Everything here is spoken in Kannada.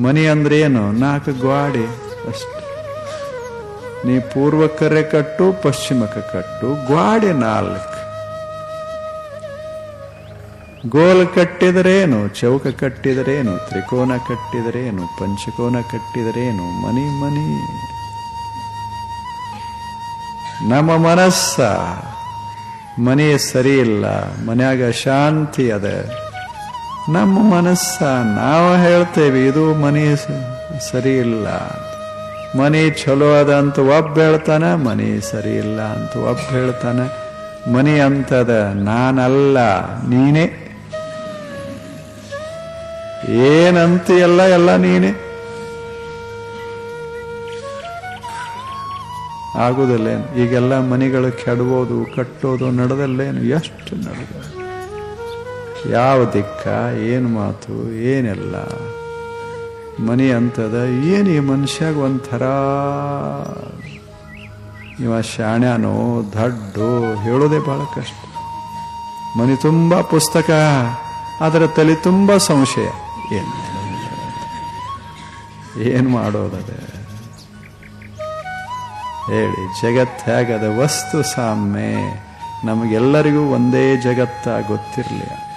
ಮನಿ ಅಂದ್ರೆ ಏನು? ನಾಲ್ಕು ಗ್ವಾಡೆ ಅಷ್ಟೆ. ನೀ ಪೂರ್ವಕ್ಕರೆ ಕಟ್ಟು, ಪಶ್ಚಿಮಕ್ಕೆ ಕಟ್ಟು, ಗ್ವಾಡೆ ನಾಲ್ಕು. ಗೋಲ್ ಕಟ್ಟಿದರೇನು ಚೌಕ ಕಟ್ಟಿದರೇನು ತ್ರಿಕೋನ ಕಟ್ಟಿದರೇನು ಪಂಚಕೋನ ಕಟ್ಟಿದರೇನು ಮನಿ ಮನಿ. ನಮ್ಮ ಮನಸ್ಸ ಮನೆ ಸರಿ ಇಲ್ಲ, ಮನ್ಯಾಗ ಶಾಂತಿ ಅದ. ನಮ್ಮ ಮನಸ್ಸ ನಾವು ಹೇಳ್ತೇವೆ, ಇದು ಮನೆ ಸರಿ ಇಲ್ಲ ಮನೆ ಚಲೋ ಅದ ಅಂತ ಒಬ್ಬ ಹೇಳ್ತಾನೆ, ಮನೆ ಸರಿ ಇಲ್ಲ ಅಂತ ಒಬ್ಬ ಹೇಳ್ತಾನೆ. ಮನೆ ಅಂತದ ನಾನಲ್ಲ, ನೀನೇ. ಏನಂತ ಎಲ್ಲ ಎಲ್ಲ ನೀನೆ. ಆಗುದಲ್ಲೇನು? ಈಗೆಲ್ಲ ಮನೆಗಳು ಕೆಡಬೋದು ಕಟ್ಟೋದು, ನಡೆದಲ್ಲೇನು? ಎಷ್ಟು ನಡೆದ? ಯಾವ ದಿಕ್ಕ, ಏನು ಮಾತು, ಏನೆಲ್ಲ. ಮನೆ ಅಂತದ ಏನು ಈ ಮನುಷ್ಯಾಗ ಒಂಥರ. ಇವ ಶಾಣ್ಯಾನೋ, ದಡ್ಡು, ಹೇಳೋದೇ ಭಾಳ ಕಷ್ಟ. ಮನೆ ತುಂಬ ಪುಸ್ತಕ, ಅದರ ತಲೆ ತುಂಬ ಸಂಶಯ. ಏನು ಏನು ಮಾಡೋದದ ಹೇಳಿ ಜಗತ್ತು ಹೇಗದ ವಸ್ತು ಸಾಮ್ಯ? ನಮಗೆಲ್ಲರಿಗೂ ಒಂದೇ ಜಗತ್ತ ಗೊತ್ತಿರಲಿ